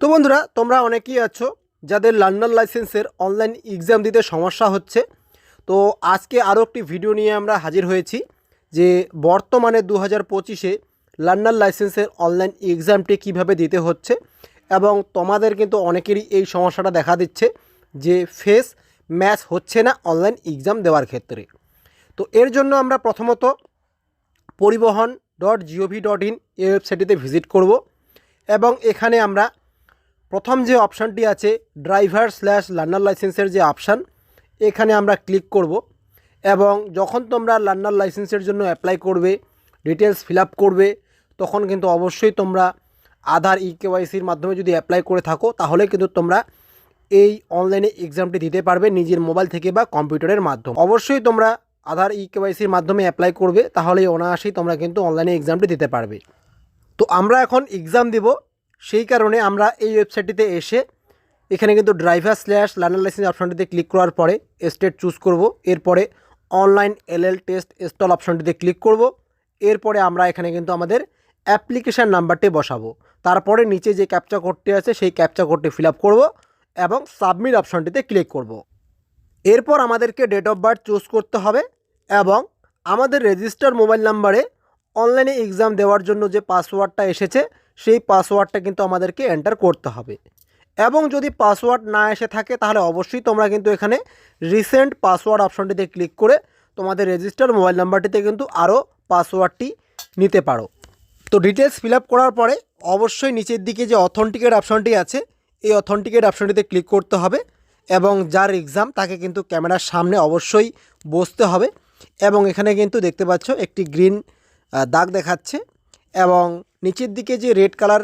তো বন্ধুরা, তোমরা অনেকেই আছো যাদের লার্নার লাইসেন্সের অনলাইন এক্সাম দিতে সমস্যা হচ্ছে। তো আজকে আরও একটি ভিডিও নিয়ে আমরা হাজির হয়েছি যে বর্তমানে দু হাজার পঁচিশে লার্নার লাইসেন্সের অনলাইন এক্সামটি কীভাবে দিতে হচ্ছে এবং তোমাদের কিন্তু অনেকেরই এই সমস্যাটা দেখা দিচ্ছে যে ফেস ম্যাচ হচ্ছে না অনলাইন এক্সাম দেওয়ার ক্ষেত্রে। তো এর জন্য আমরা প্রথমত পরিবহন ডট জিওভি ডট ইন এই ওয়েবসাইটটিতে ভিজিট করব এবং এখানে আমরা প্রথম যে অপশানটি আছে ড্রাইভার স্ল্যাশ লার্নার লাইসেন্সের যে অপশান, এখানে আমরা ক্লিক করব এবং যখন তোমরা লার্নার লাইসেন্সের জন্য অ্যাপ্লাই করবে ডিটেলস ফিল করবে, তখন কিন্তু অবশ্যই তোমরা আধার ই কেওয়াইসির মাধ্যমে যদি অ্যাপ্লাই করে থাকো, তাহলে কিন্তু তোমরা এই অনলাইনে এক্সামটি দিতে পারবে নিজের মোবাইল থেকে বা কম্পিউটারের মাধ্যমে। অবশ্যই তোমরা আধার ই কেওয়াইসির মাধ্যমে অ্যাপ্লাই করবে, তাহলেই অনায়াসেই তোমরা কিন্তু অনলাইনে এক্সামটি দিতে পারবে। তো আমরা এখন এক্সাম দিব সেই কারণে আমরা এই ওয়েবসাইটটিতে এসে এখানে কিন্তু ড্রাইভার স্ল্যাশ লার্নার লাইসেন্স অপশনটিতে ক্লিক করার পরে স্টেট চুজ করব। এরপরে অনলাইন এলএল টেস্ট ইনস্টল অপশনটিতে ক্লিক করব। এরপরে আমরা এখানে কিন্তু আমাদের অ্যাপ্লিকেশান নাম্বারটি বসাবো। তারপরে নিচে যে ক্যাপচা কোডটি আছে, সেই ক্যাপচা কোডটি ফিল আপ করব এবং সাবমিট অপশনটিতে ক্লিক করব। এরপর আমাদেরকে ডেট অফ বার্থ চুজ করতে হবে এবং আমাদের রেজিস্টার মোবাইল নাম্বারে অনলাইনে এক্সাম দেওয়ার জন্য যে পাসওয়ার্ডটা এসেছে, সেই পাসওয়ার্ডটা কিন্তু আমাদেরকে এন্টার করতে হবে। এবং যদি পাসওয়ার্ড না এসে থাকে, তাহলে অবশ্যই তোমরা কিন্তু এখানে রিসেন্ট পাসওয়ার্ড অপশনটিতে ক্লিক করে তোমাদের রেজিস্টার মোবাইল নাম্বারটিতে কিন্তু আরও পাসওয়ার্ডটি নিতে পারো। তো ডিটেলস ফিল করার পরে অবশ্যই নিচের দিকে যে অথেন্টিকেট অপশনটি আছে, এই অথেন্টিকেট অপশনটিতে ক্লিক করতে হবে এবং যার এক্সাম তাকে কিন্তু ক্যামেরার সামনে অবশ্যই বসতে হবে। এবং এখানে কিন্তু দেখতে পাচ্ছ একটি গ্রিন দাগ দেখাচ্ছে এবং নিচের দিকে যে রেড কালার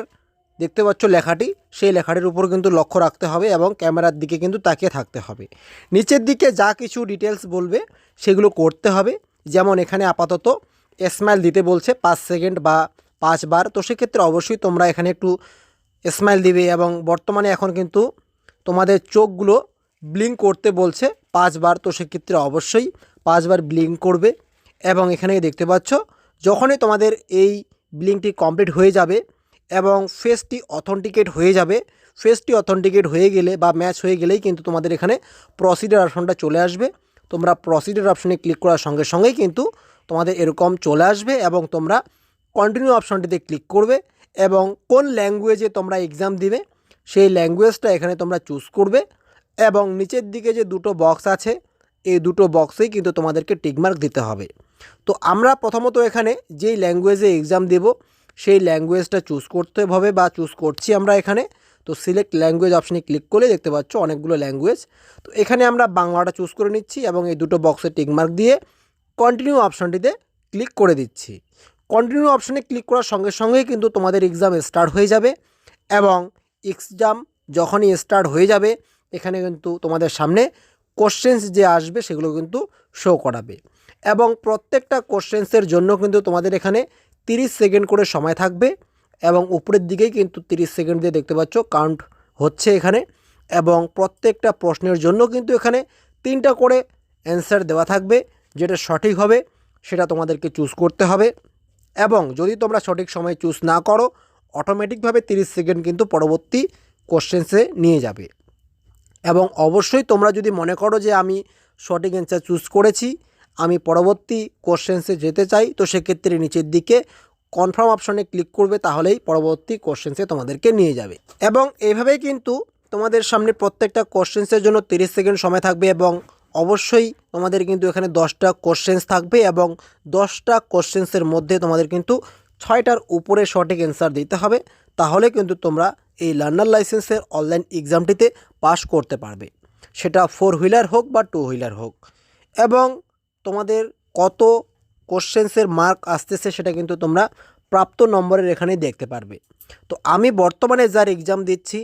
দেখতে পাচ্ছ লেখাটি, সেই লেখাটির উপর কিন্তু লক্ষ্য রাখতে হবে এবং ক্যামেরার দিকে কিন্তু তাকিয়ে থাকতে হবে। নিচের দিকে যা কিছু ডিটেলস বলবে, সেগুলো করতে হবে। যেমন এখানে আপাতত স্মাইল দিতে বলছে পাঁচ সেকেন্ড বা পাঁচবার তো সেক্ষেত্রে অবশ্যই তোমরা এখানে একটু স্মাইল দিবে এবং বর্তমানে এখন কিন্তু তোমাদের চোখগুলো ব্লিঙ্ক করতে বলছে পাঁচবার তো সেক্ষেত্রে অবশ্যই পাঁচবার ব্লিঙ্ক করবে এবং এখানে দেখতে পাচ্ছ যখনই তোমাদের এই বিলিংটি কমপ্লিট হয়ে যাবে এবং ফেসটি অথেন্টিকেট হয়ে যাবে, ফেসটি অথেন্টিকেট হয়ে গেলে বা ম্যাচ হয়ে গেলেই কিন্তু তোমাদের এখানে প্রসিডার অপশনটা চলে আসবে। তোমরা প্রসিডার অপশনে ক্লিক করার সঙ্গে সঙ্গেই কিন্তু তোমাদের এরকম চলে আসবে এবং তোমরা কন্টিনিউ অপশনটিতে ক্লিক করবে এবং কোন ল্যাঙ্গুয়েজে তোমরা এক্সাম দিবে সেই ল্যাঙ্গুয়েজটা এখানে তোমরা চুজ করবে এবং নিচের দিকে যে দুটো বক্স আছে, এই দুটো বক্সেই কিন্তু তোমাদেরকে টিকমার্ক দিতে হবে। তো আমরা প্রথমত এখানে যেই ল্যাঙ্গুয়েজে এক্সাম দেব, সেই ল্যাঙ্গুয়েজটা চুজ করতে হবে বা চুজ করছি আমরা এখানে। তো সিলেক্ট ল্যাঙ্গুয়েজ অপশানে ক্লিক করলে দেখতে পাচ্ছ অনেকগুলো ল্যাঙ্গুয়েজ তো এখানে আমরা বাংলাটা চুজ করে নিচ্ছি এবং এই দুটো বক্সে টিকমার্ক দিয়ে কন্টিনিউ অপশানটিতে ক্লিক করে দিচ্ছি। কন্টিনিউ অপশানে ক্লিক করার সঙ্গে সঙ্গেই কিন্তু তোমাদের এক্সাম স্টার্ট হয়ে যাবে এবং এক্সাম যখনই স্টার্ট হয়ে যাবে, এখানে কিন্তু তোমাদের সামনে কোশ্চেন্স যে আসবে সেগুলো কিন্তু শো করাবে। এবং প্রত্যেকটা কোশ্চেন্সের জন্য কিন্তু তোমাদের এখানে 30 সেকেন্ড করে সময় থাকবে এবং উপরের দিকেই কিন্তু 30 সেকেন্ড দিয়ে দেখতে পাচ্ছ কাউন্ট হচ্ছে এখানে এবং প্রত্যেকটা প্রশ্নের জন্য কিন্তু এখানে তিনটা করে অ্যান্সার দেওয়া থাকবে। যেটা সঠিক হবে, সেটা তোমাদেরকে চুজ করতে হবে এবং যদি তোমরা সঠিক সময় চুজ না করো অটোমেটিকভাবে 30 সেকেন্ড কিন্তু পরবর্তী কোশ্চেন্সে নিয়ে যাবে। এবং অবশ্যই তোমরা যদি মনে করো যে আমি সঠিক অ্যান্সার চুজ করেছি আমি পরবর্তী কোশ্চেন্সে যেতে চাই, তো সেক্ষেত্রে নিচের দিকে কনফার্ম অপশনে ক্লিক করবে, তাহলেই পরবর্তী কোশ্চেন্সে তোমাদেরকে নিয়ে যাবে। এবং এইভাবেই কিন্তু তোমাদের সামনে প্রত্যেকটা কোশ্চেন্সের জন্য 30 সেকেন্ড সময় থাকবে এবং অবশ্যই তোমাদের কিন্তু এখানে দশটা কোশ্চেন্স থাকবে এবং দশটা কোশ্চেন্সের মধ্যে তোমাদের কিন্তু ছয়টার উপরে সঠিক অ্যান্সার দিতে হবে, তাহলে কিন্তু তোমরা এই লার্নার লাইসেন্সের অনলাইন এক্সামটিতে পাস করতে পারবে। সেটা ফোর হুইলার হোক বা টু হুইলার হোক। এবং তোমাদের কত কোশ্চেন্সের মার্ক আসতেছে সেটা কিন্তু তোমরা প্রাপ্ত নম্বরের এখানেই দেখতে পারবে। তো আমি বর্তমানে যার এক্সাম দিচ্ছি,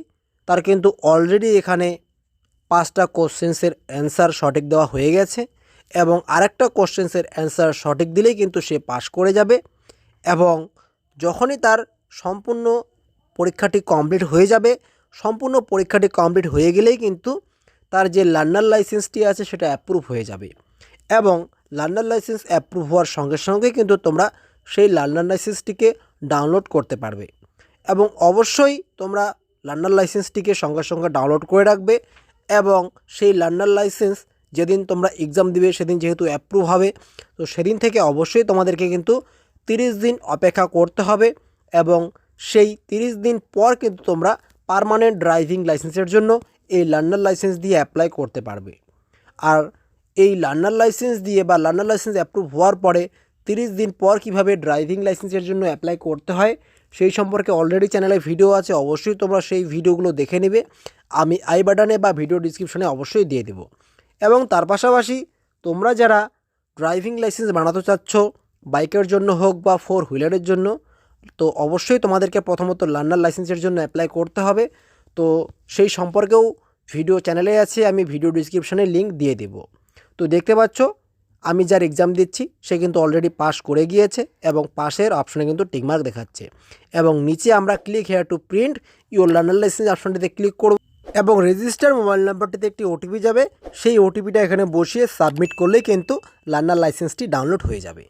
তার কিন্তু অলরেডি এখানে পাঁচটা কোশ্চেন্সের অ্যান্সার সঠিক দেওয়া হয়ে গেছে এবং আরেকটা কোশ্চেন্সের অ্যান্সার সঠিক দিলেই কিন্তু সে পাশ করে যাবে এবং যখনই তার সম্পূর্ণ পরীক্ষাটি কমপ্লিট হয়ে যাবে, সম্পূর্ণ পরীক্ষাটি কমপ্লিট হয়ে গেলেই কিন্তু তার যে লার্নার লাইসেন্সটি আছে সেটা অ্যাপ্রুভ হয়ে যাবে। এবং লার্নার লাইসেন্স অ্যাপ্রুভ হওয়ার সঙ্গে সঙ্গে কিন্তু তোমরা সেই লার্নার লাইসেন্সটিকে ডাউনলোড করতে পারবে। এবং অবশ্যই তোমরা লার্নার লাইসেন্সটিকে সঙ্গে সঙ্গে ডাউনলোড করে রাখবে এবং সেই লার্নার লাইসেন্স যেদিন তোমরা এক্সাম দিবে সেদিন যেহেতু অ্যাপ্রুভ হবে, তো সেদিন থেকে অবশ্যই তোমাদেরকে কিন্তু তিরিশ দিন অপেক্ষা করতে হবে এবং সেই তিরিশ দিন পর কিন্তু তোমরা পার্মানেন্ট ড্রাইভিং লাইসেন্সের জন্য এই লার্নার লাইসেন্স দিয়ে অ্যাপ্লাই করতে পারবে। আর এই লার্নার লাইসেন্স দিয়ে বা লার্নার লাইসেন্স অ্যাপ্রুভ হওয়ার পরে তিরিশ দিন পর কীভাবে ড্রাইভিং লাইসেন্সের জন্য অ্যাপ্লাই করতে হয়, সেই সম্পর্কে অলরেডি চ্যানেলে ভিডিও আছে, অবশ্যই তোমরা সেই ভিডিওগুলো দেখে নেবে। আমি আই বাটনে বা ভিডিও ডিসক্রিপশনে অবশ্যই দিয়ে দেবো। এবং তার পাশাপাশি তোমরা যারা ড্রাইভিং লাইসেন্স বানাতে চাচ্ছ বাইকের জন্য হোক বা ফোর হুইলারের জন্য, তো অবশ্যই তোমাদেরকে প্রথমত লার্নার লাইসেন্সের জন্য অ্যাপ্লাই করতে হবে। তো সেই সম্পর্কেও ভিডিও চ্যানেলে আছে, আমি ভিডিও ডিসক্রিপশনে লিঙ্ক দিয়ে দেব। তো দেখতে পাচ্ছ, আমি যার এক্সাম দিচ্ছি, সে কিন্তু অলরেডি পাস করে গিয়েছে এবং পাশের অপশনে কিন্তু টিকমার্ক দেখাচ্ছে। এবং নিচে আমরা click here to print your learner licence অপশনটিতে ক্লিক করব এবং রেজিস্টার মোবাইল নাম্বারটিতে একটি ওটিপি যাবে। সেই ওটিপিটা এখানে বসিয়ে সাবমিট করলেই কিন্তু লার্নার লাইসেন্সটি ডাউনলোড হয়ে যাবে।